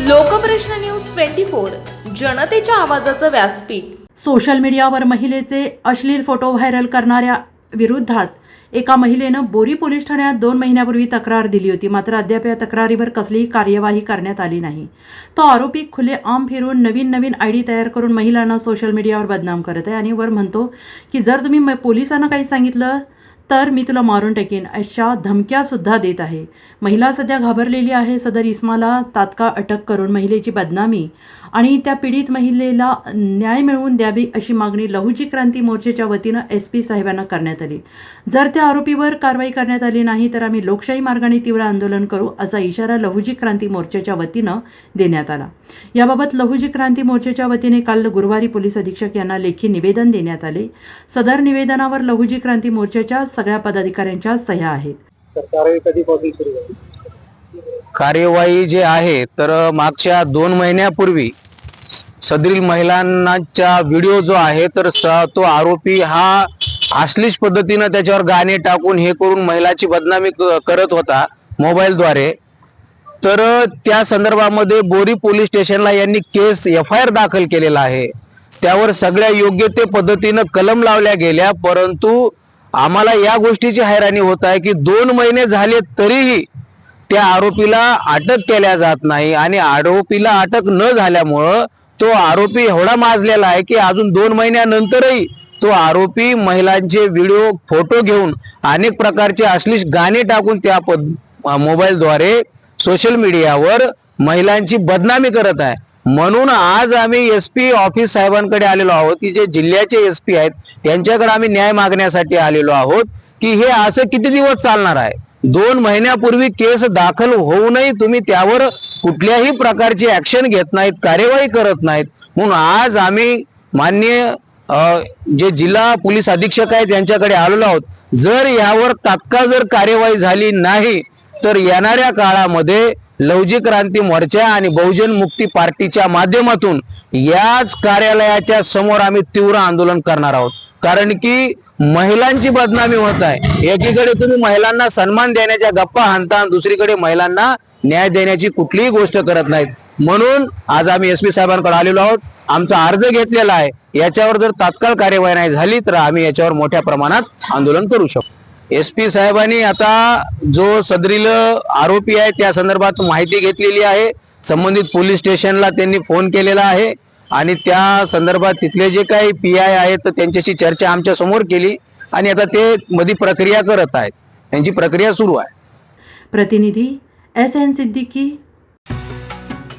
Lokprashna news twenty four जनतेच्या आवाजाचं व्यासपीठ. सोशल मीडियावर महिलेचे अश्लील फोटो व्हायरल करणाऱ्या विरोधात एका महिलेनं बोरी पोलीस ठाण्यात दोन महिन्यापूर्वी तक्रार दिली होती. मात्र अद्याप या तक्रारीवर कसलीही कार्यवाही करण्यात आली नाही. तो आरोपी खुले आम फिरून नवीन नवीन आय डी तयार करून महिलांना सोशल मीडियावर बदनाम करत आहे आणि वर म्हणतो की जर तुम्ही पोलिसांना काही सांगितलं तर मी तुला मारून टाकेन. अशा धमक्यासुद्धा देत आहे. महिला सध्या घाबरलेली आहे. सदर इस्माला तात्काळ अटक करून महिलेची बदनामी आणि त्या पीडित महिलेला न्याय मिळवून द्यावी अशी मागणी लहुजी क्रांती मोर्चेच्या वतीनं एस पी साहेबांना करण्यात आली. जर त्या आरोपीवर कारवाई करण्यात आली नाही तर आम्ही लोकशाही मार्गाने तीव्र आंदोलन करू असा इशारा लहुजी क्रांती मोर्चाच्या वतीनं देण्यात आला. याबाबत लहुजी क्रांती मोर्चाच्या वतीने काल गुरुवारी पोलीस अधीक्षक यांना लेखी निवेदन देण्यात आले. सदर निवेदनावर लहुजी क्रांती मोर्चाच्या सगळ्या पदाधिकाऱ्यांच्या सह्या आहेत. कार्यवाही जे आहे तर मागच्या दोन महिन्यापूर्वी सदरील महिलांचा व्हिडिओ जो आहे तर तो आरोपी हा अश्लीष पद्धतीनं त्याच्यावर गाणे टाकून हे करून महिलाची बदनामी करत होता मोबाईलद्वारे. तर त्या संदर्भामध्ये बोरी पोलीस स्टेशनला यांनी केस एफ आय आर दाखल केलेला आहे. त्यावर सगळ्या योग्य ते पद्धतीनं कलम लावल्या गेल्या परंतु आम्हाला या गोष्टीची हैराणी होत आहे की दोन महिने झाले तरीही त्या आरोपीला अटक केल्या जात नाही आणि आरोपीला अटक न झाल्यामुळं तो आरोपी एवढा माजलेला आहे की अजून दोन महिन्यानंतरही तो आरोपी महिलांचे व्हिडिओ फोटो घेऊन अनेक प्रकारचे अश्लीष गाणे टाकून त्या पद मोबाईलद्वारे सोशल मीडियावर महिलांची बदनामी करत आहे. म्हणून आज आम्ही एस पी ऑफिस साहेबांकडे आलेलो आहोत की जे जिल्ह्याचे एस पी आहेत त्यांच्याकडे आम्ही न्याय मागण्यासाठी आलेलो आहोत की हे असं किती दिवस चालणार आहे? दोन महिन्यापूर्वी केस दाखल होऊनही तुम्ही त्यावर कुठल्याही प्रकारची ऍक्शन घेत नाहीत कार्यवाही करत नाहीत. म्हणून आज आम्ही मान्य जे जिल्हा पोलीस अधीक्षक आहेत यांच्याकडे आलेलो आहोत. जर यावर तात्काळ जर कार्यवाही झाली नाही तर येणाऱ्या काळामध्ये लवजी क्रांती मोर्चा आणि बहुजन मुक्ती पार्टीच्या माध्यमातून याच कार्यालयाच्या समोर आम्ही तीव्र आंदोलन करणार आहोत. कारण की महिलांची बदनामी होत आहे. एकीकडे तुम्ही महिलांना सन्मान देण्याच्या गप्पा हाणता दुसरीकडे महिलांना न्याय देण्याची कुठलीही गोष्ट करत नाहीत. म्हणून आज आम्ही एस पी साहेबांकडे आलेलो आहोत. आमचा अर्ज घेतलेला आहे. याच्यावर जर तात्काळ कार्यवाही नाही झाली तर आम्ही याच्यावर मोठ्या प्रमाणात आंदोलन करू शकतो. एस पी साहेबांनी आता जो सदरील आरोपी आहे त्या संदर्भात माहिती घेतलेली आहे. संबंधित पोलीस स्टेशनला त्यांनी फोन केलेला आहे. आणि त्या संदर्भात तिथले जे काही पी आय आहेत तर त्यांच्याशी चर्चा आमच्यासमोर केली. आणि आता ते मध्ये प्रक्रिया करत आहेत. त्यांची प्रक्रिया सुरू आहे. प्रतिनिधी एस एन सिद्दीकी